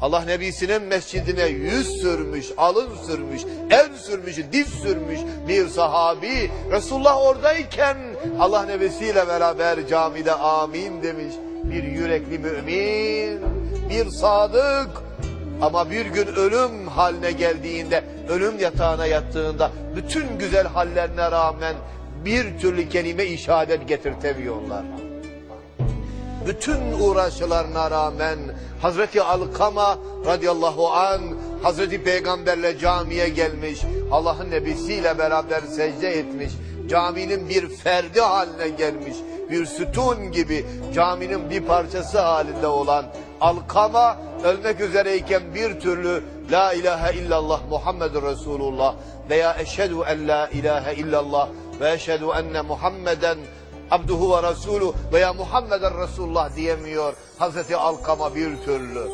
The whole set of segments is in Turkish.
Allah Nebisinin mescidine yüz sürmüş, alın sürmüş, el sürmüş, diz sürmüş bir sahabi. Resulullah oradayken Allah Nebisiyle beraber camide amin demiş. Bir yürekli mümin, bir sadık. Ama bir gün ölüm haline geldiğinde, ölüm yatağına yattığında bütün güzel hallerine rağmen bir türlü kelime-i şehadet getirtemiyorlar bütün uğraşlarına rağmen Hazreti Alkama radıyallahu an Hazreti Peygamberle camiye gelmiş. Allah'ın nebisiyle beraber secde etmiş. Caminin bir ferdi haline gelmiş. Bir sütun gibi caminin bir parçası halinde olan Alkama ölmek üzereyken bir türlü La ilahe illallah Muhammedur Resulullah veya eşhedü en la ilahe illallah ve eşhedü enne Muhammeden Abduhu ve Resulü veya Muhammeden Resulullah diyemiyor Hazreti Alkama bir türlü.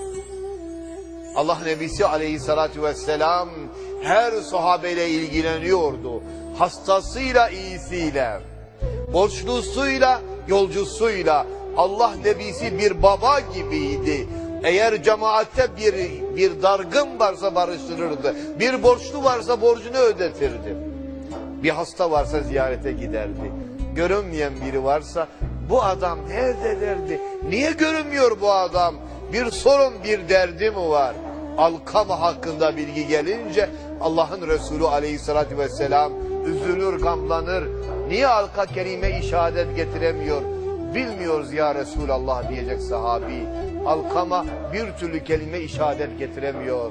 Allah Nebisi aleyhissalatü vesselam her sahabeyle ilgileniyordu. Hastasıyla iyisiyle, borçlusuyla, yolcusuyla. Allah Nebisi bir baba gibiydi. Eğer cemaatte bir, bir dargın varsa barıştırırdı. Bir borçlu varsa borcunu ödetirdi. Bir hasta varsa ziyarete giderdi. Görünmeyen biri varsa bu adam nerede derdi? Niye görünmüyor bu adam? Bir sorun bir derdi mi var? Alkama hakkında bilgi gelince Allah'ın Resulü aleyhissalatü vesselam üzülür gamlanır. Niye alka kerime işaret getiremiyor? Bilmiyoruz ya Resulallah diyecek sahabi. Alkama bir türlü kelime işaret getiremiyor.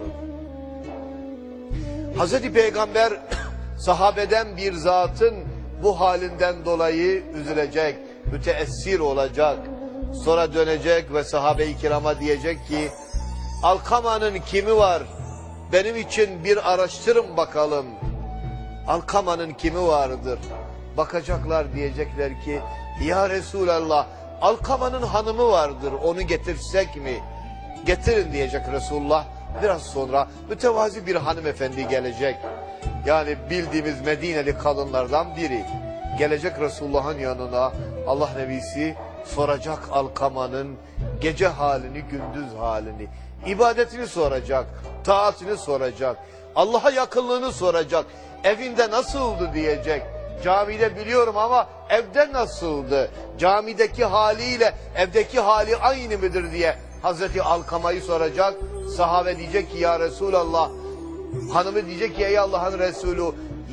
Hazreti Peygamber sahabeden bir zatın bu halinden dolayı üzülecek, müteessir olacak. Sonra dönecek ve sahabe-i kirama diyecek ki Alkama'nın kimi var? Benim için bir araştırın bakalım. Alkama'nın kimi vardır? Bakacaklar diyecekler ki ya Resulallah Alkama'nın hanımı vardır onu getirsek mi? Getirin diyecek Resulullah. Biraz sonra mütevazi bir hanımefendi gelecek. Yani bildiğimiz Medineli kadınlardan biri. Gelecek Resulullah'ın yanına Allah Nebisi soracak Alkama'nın gece halini, gündüz halini. ibadetini soracak, taatini soracak. Allah'a yakınlığını soracak. Evinde nasıldı diyecek. Camide biliyorum ama evde nasıldı? Camideki haliyle evdeki hali aynı mıdır diye Hazreti Alkama'yı soracak. Sahabe diyecek ki ya Resulallah Hanımı diyecek ki ey Allah'ın Resulü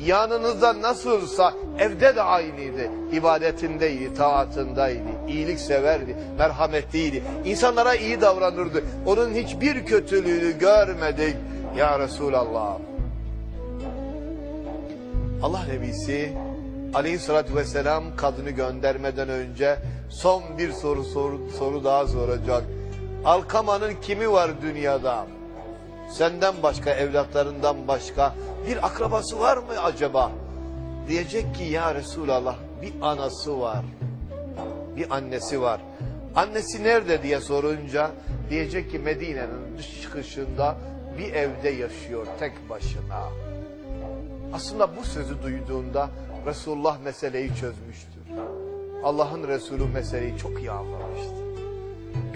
yanınızda nasılsa evde de aynıydı. İbadetindeydi, taatındaydı, iyilik severdi, merhametliydi. İnsanlara iyi davranırdı. Onun hiçbir kötülüğünü görmedik ya Resulallah. Allah Nebisi aleyhissalatü vesselam kadını göndermeden önce son bir soru, soru, soru daha soracak. Alkama'nın kimi var dünyada? Senden başka, evlatlarından başka bir akrabası var mı acaba? Diyecek ki ya Resulallah bir anası var. Bir annesi var. Annesi nerede diye sorunca diyecek ki Medine'nin dış çıkışında bir evde yaşıyor tek başına. Aslında bu sözü duyduğunda Resulullah meseleyi çözmüştür. Allah'ın Resulü meseleyi çok iyi anlamıştır.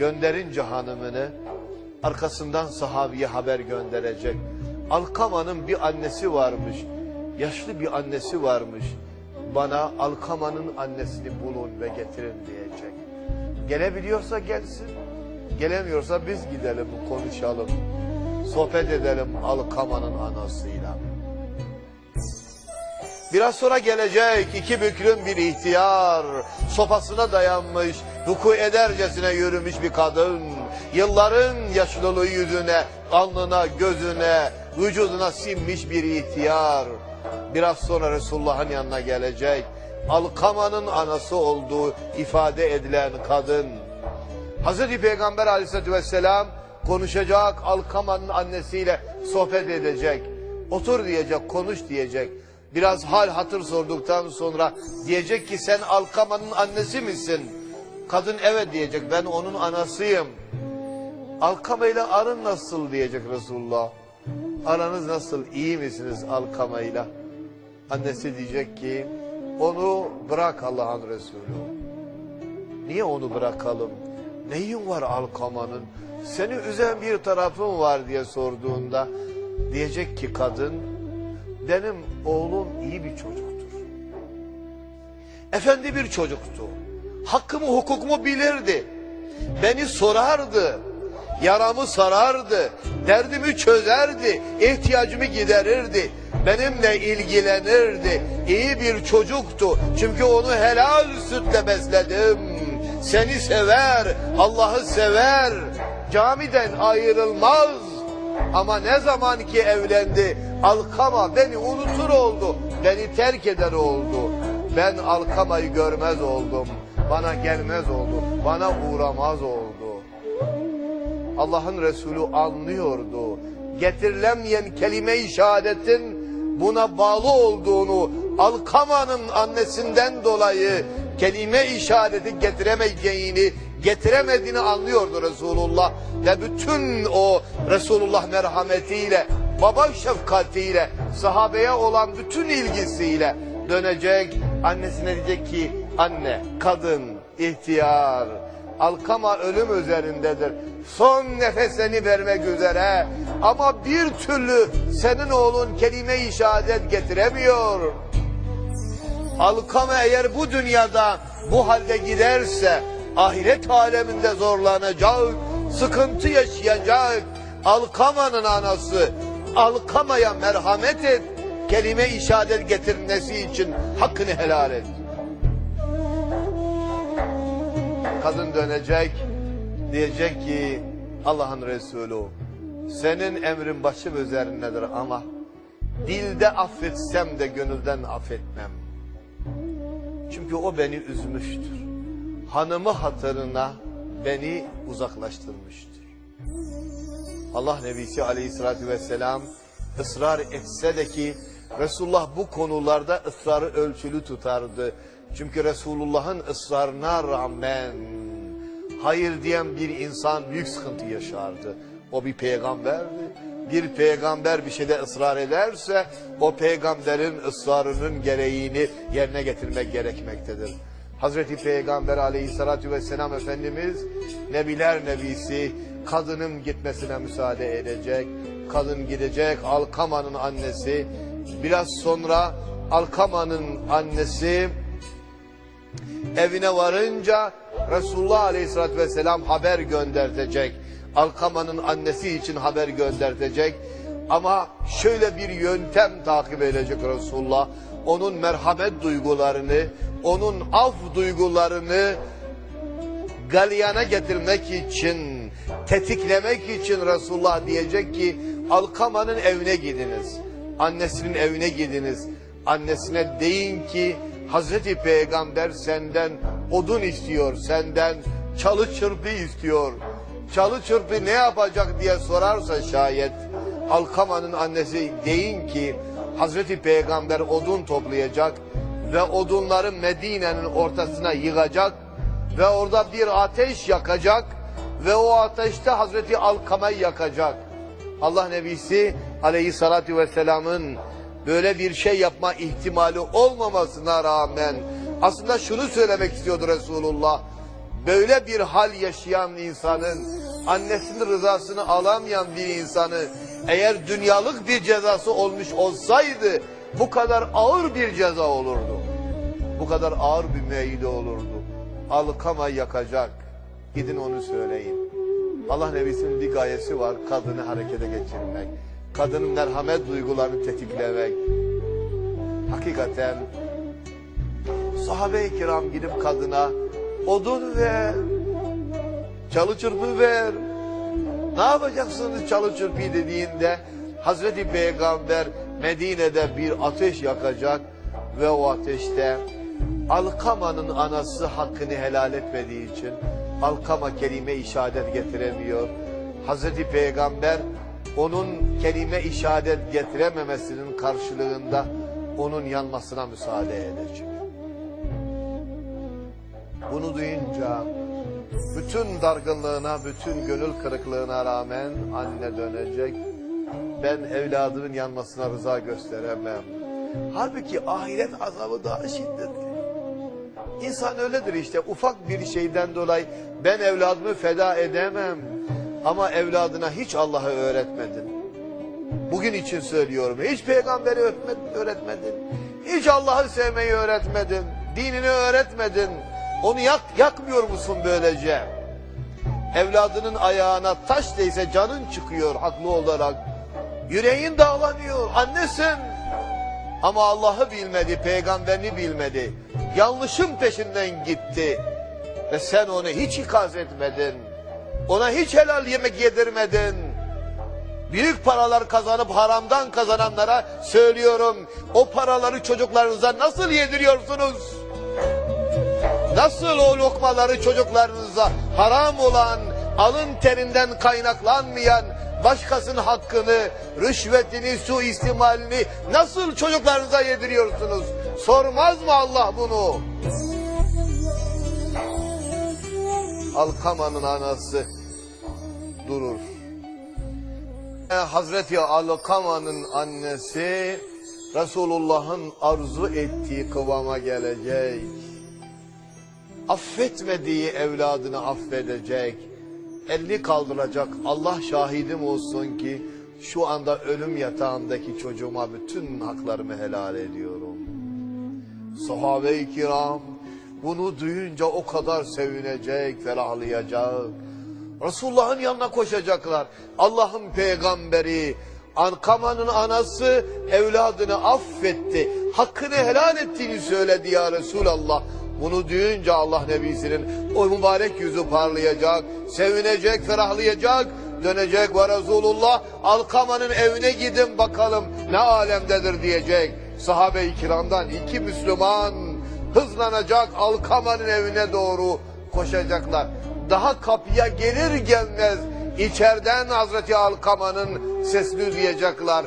Gönderince hanımını arkasından sahabiye haber gönderecek. Alkama'nın bir annesi varmış. Yaşlı bir annesi varmış. Bana Alkama'nın annesini bulun ve getirin diyecek. Gelebiliyorsa gelsin. Gelemiyorsa biz gidelim konuşalım. Sohbet edelim Alkama'nın anasıyla. Biraz sonra gelecek iki büklüm bir ihtiyar, sopasına dayanmış, ruku edercesine yürümüş bir kadın, yılların yaşlılığı yüzüne, alnına, gözüne, vücuduna sinmiş bir ihtiyar. Biraz sonra Resulullah'ın yanına gelecek, Alkama'nın anası olduğu ifade edilen kadın. Hazreti Peygamber aleyhissalatü vesselam konuşacak, Alkama'nın annesiyle sohbet edecek. Otur diyecek, konuş diyecek. Biraz hal hatır sorduktan sonra diyecek ki sen Alkama'nın annesi misin? Kadın evet diyecek ben onun anasıyım. Alkama ile arın nasıl diyecek Resulullah. Aranız nasıl iyi misiniz Alkama ile? Annesi diyecek ki onu bırak Allah'ın Resulü. Niye onu bırakalım? Neyin var Alkama'nın? seni üzen bir tarafın var diye sorduğunda diyecek ki kadın benim oğlum iyi bir çocuktur. Efendi bir çocuktu. Hakkımı hukukumu bilirdi. Beni sorardı. Yaramı sarardı. Derdimi çözerdi. ihtiyacımı giderirdi. Benimle ilgilenirdi. İyi bir çocuktu. Çünkü onu helal sütle besledim. Seni sever. Allah'ı sever. Camiden ayrılmaz. Ama ne zaman ki evlendi Alkama beni unutur oldu. Beni terk eder oldu. Ben Alkama'yı görmez oldum. Bana gelmez oldu. Bana uğramaz oldu. Allah'ın Resulü anlıyordu. Getirilemeyen kelime-i şehadetin buna bağlı olduğunu Alkama'nın annesinden dolayı kelime-i şehadeti getiremeyeceğini getiremediğini anlıyordu Resulullah ve bütün o Resulullah merhametiyle baba şefkatiyle sahabeye olan bütün ilgisiyle dönecek annesine diyecek ki anne kadın ihtiyar Alkama ölüm üzerindedir. Son nefesini vermek üzere. Ama bir türlü senin oğlun kelime-i şehadet getiremiyor. Alkama eğer bu dünyada bu halde giderse ahiret aleminde zorlanacak, sıkıntı yaşayacak. Alkama'nın anası Alkama'ya merhamet et, kelime-i şehadet getirmesi için hakkını helal et. Kadın dönecek, diyecek ki Allah'ın Resulü senin emrin başım üzerindedir ama dilde affetsem de gönülden affetmem. Çünkü o beni üzmüştür. Hanımı hatırına beni uzaklaştırmıştır. Allah Nebisi aleyhissalatü vesselam ısrar etse de ki Resulullah bu konularda ısrarı ölçülü tutardı. Çünkü Resulullah'ın ısrarına rağmen hayır diyen bir insan büyük sıkıntı yaşardı. O bir peygamberdi. Bir peygamber bir şeyde ısrar ederse o peygamberin ısrarının gereğini yerine getirmek gerekmektedir. Hazreti Peygamber aleyhissalatü vesselam Efendimiz Nebiler Nebisi kadının gitmesine müsaade edecek. Kadın gidecek Alkama'nın annesi. Biraz sonra Alkama'nın annesi evine varınca Resulullah Aleyhisselatü Vesselam haber göndertecek. Alkama'nın annesi için haber göndertecek. Ama şöyle bir yöntem takip edecek Resulullah. Onun merhamet duygularını, onun af duygularını galyana getirmek için, tetiklemek için Resulullah diyecek ki Alkama'nın evine gidiniz. Annesinin evine gidiniz. Annesine deyin ki Hazreti Peygamber senden odun istiyor, senden çalı çırpı istiyor. Çalı çırpı ne yapacak diye sorarsa şayet Alkama'nın annesi deyin ki Hazreti Peygamber odun toplayacak ve odunları Medine'nin ortasına yığacak ve orada bir ateş yakacak ve o ateşte Hazreti Alkama'yı yakacak. Allah Nebisi Aleyhissalatü Vesselam'ın böyle bir şey yapma ihtimali olmamasına rağmen aslında şunu söylemek istiyordu Resulullah. Böyle bir hal yaşayan insanın annesinin rızasını alamayan bir insanı eğer dünyalık bir cezası olmuş olsaydı bu kadar ağır bir ceza olurdu. Bu kadar ağır bir müeyyide olurdu. Alkama yakacak. Gidin onu söyleyin. Allah Nebisi'nin bir gayesi var. Kadını harekete geçirmek. Kadının merhamet duygularını tetiklemek. Hakikaten sahabe-i kiram gidip kadına odun ver, çalı çırpı ver. Ne yapacaksınız çalı çırpıyı dediğinde Hazreti Peygamber Medine'de bir ateş yakacak ve o ateşte Alkama'nın anası hakkını helal etmediği için Alkama kelime işaret getiremiyor. Hazreti Peygamber onun kelime işaret getirememesinin karşılığında onun yanmasına müsaade edecek. Bunu duyunca bütün dargınlığına, bütün gönül kırıklığına rağmen anne dönecek. Ben evladımın yanmasına rıza gösteremem. Halbuki ahiret azabı daha şiddetli. İnsan öyledir işte ufak bir şeyden dolayı ben evladımı feda edemem. Ama evladına hiç Allah'ı öğretmedin. Bugün için söylüyorum. Hiç peygamberi öğretme- öğretmedin. Hiç Allah'ı sevmeyi öğretmedin. Dinini öğretmedin. Onu yak, yakmıyor musun böylece? Evladının ayağına taş değse canın çıkıyor haklı olarak. Yüreğin dağlanıyor. Annesin. Ama Allah'ı bilmedi, peygamberini bilmedi. Yanlışın peşinden gitti. Ve sen onu hiç ikaz etmedin. Ona hiç helal yemek yedirmedin. Büyük paralar kazanıp haramdan kazananlara söylüyorum. O paraları çocuklarınıza nasıl yediriyorsunuz? Nasıl o lokmaları çocuklarınıza haram olan, alın terinden kaynaklanmayan, başkasının hakkını, rüşvetini, suistimalini nasıl çocuklarınıza yediriyorsunuz? Sormaz mı Allah bunu? Alkama'nın anası durur. E, Hazreti Alkama'nın annesi Resulullah'ın arzu ettiği kıvama gelecek. Affetmediği evladını affedecek. Elini kaldıracak. Allah şahidim olsun ki şu anda ölüm yatağındaki çocuğuma bütün haklarımı helal ediyorum. Sahabe-i kiram bunu duyunca o kadar sevinecek, ferahlayacak. Resulullah'ın yanına koşacaklar. Allah'ın peygamberi, Ankama'nın anası evladını affetti. Hakkını helal ettiğini söyledi ya Resulallah. Bunu duyunca Allah Nebisi'nin o mübarek yüzü parlayacak, sevinecek, ferahlayacak, dönecek ve Resulullah Alkama'nın evine gidin bakalım ne alemdedir diyecek. Sahabe-i kiramdan iki Müslüman hızlanacak Alkama'nın evine doğru koşacaklar. Daha kapıya gelir gelmez içeriden Hazreti Alkama'nın sesini duyacaklar.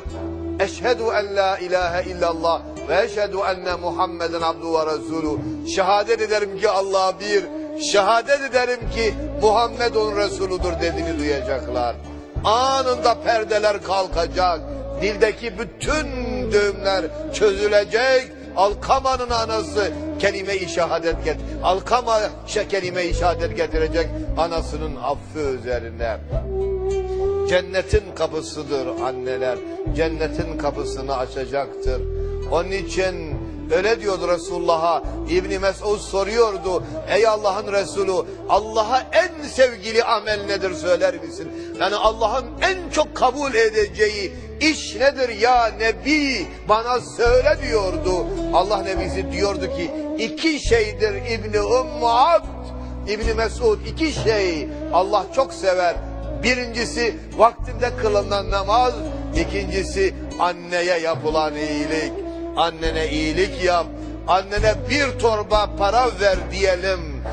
Eşhedü en la ilahe illallah ve eşhedü enne Muhammeden abdu ve resulü. Şehadet ederim ki Allah bir, şehadet ederim ki Muhammed onun Resuludur dediğini duyacaklar. Anında perdeler kalkacak. Dildeki bütün düğümler çözülecek. Alkama'nın anası kelime-i şehadet get. Alkama kelime-i şehadet getirecek anasının affı üzerine. Cennetin kapısıdır anneler. Cennetin kapısını açacaktır. Onun için öyle diyordu Resulullah'a. İbni Mesud soruyordu. Ey Allah'ın Resulü Allah'a en sevgili amel nedir söyler misin? Yani Allah'ın en çok kabul edeceği iş nedir ya Nebi bana söyle diyordu. Allah Nebisi diyordu ki iki şeydir İbni Ümmü Abd. İbni Mesud iki şey Allah çok sever. Birincisi vaktinde kılınan namaz. ikincisi anneye yapılan iyilik. Annene iyilik yap. Annene bir torba para ver diyelim.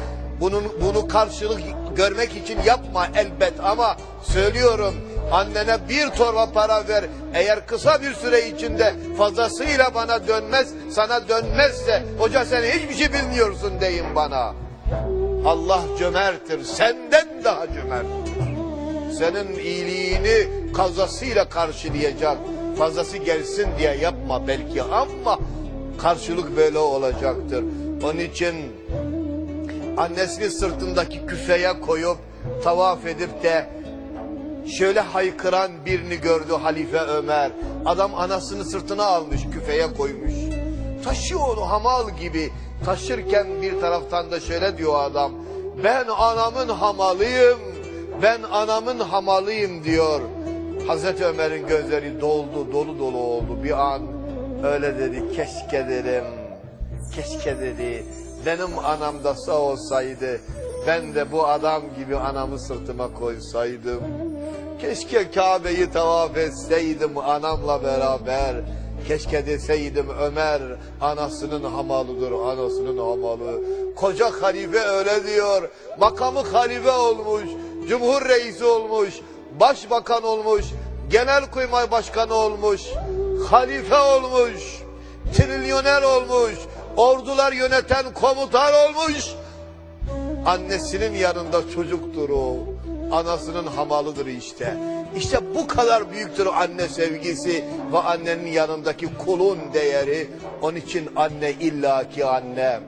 Bunun bunu karşılık görmek için yapma elbet ama söylüyorum annene bir torba para ver. Eğer kısa bir süre içinde fazlasıyla bana dönmez, sana dönmezse hoca sen hiçbir şey bilmiyorsun deyin bana. Allah cömerttir, senden daha cömerttir. Senin iyiliğini kazasıyla karşılayacak. Fazlası gelsin diye yapma belki ama karşılık böyle olacaktır. Onun için annesini sırtındaki küfeye koyup tavaf edip de şöyle haykıran birini gördü Halife Ömer. Adam anasını sırtına almış küfeye koymuş. Taşıyor onu hamal gibi. Taşırken bir taraftan da şöyle diyor adam. Ben anamın hamalıyım. Ben anamın hamalıyım diyor. Hazreti Ömer'in gözleri doldu, dolu dolu oldu. Bir an öyle dedi. Keşke dedim. Keşke dedi. Benim anam da sağ olsaydı. Ben de bu adam gibi anamı sırtıma koysaydım. Keşke Kabe'yi tavaf etseydim anamla beraber. Keşke deseydim Ömer anasının hamalıdır, anasının hamalı. Koca halife öyle diyor. Makamı halife olmuş, cumhur reisi olmuş, başbakan olmuş, genel kurmay başkanı olmuş, halife olmuş, trilyoner olmuş, ordular yöneten komutan olmuş. Annesinin yanında çocuktur o. Anasının hamalıdır işte. İşte bu kadar büyüktür anne sevgisi ve annenin yanındaki kulun değeri. Onun için anne illaki anne.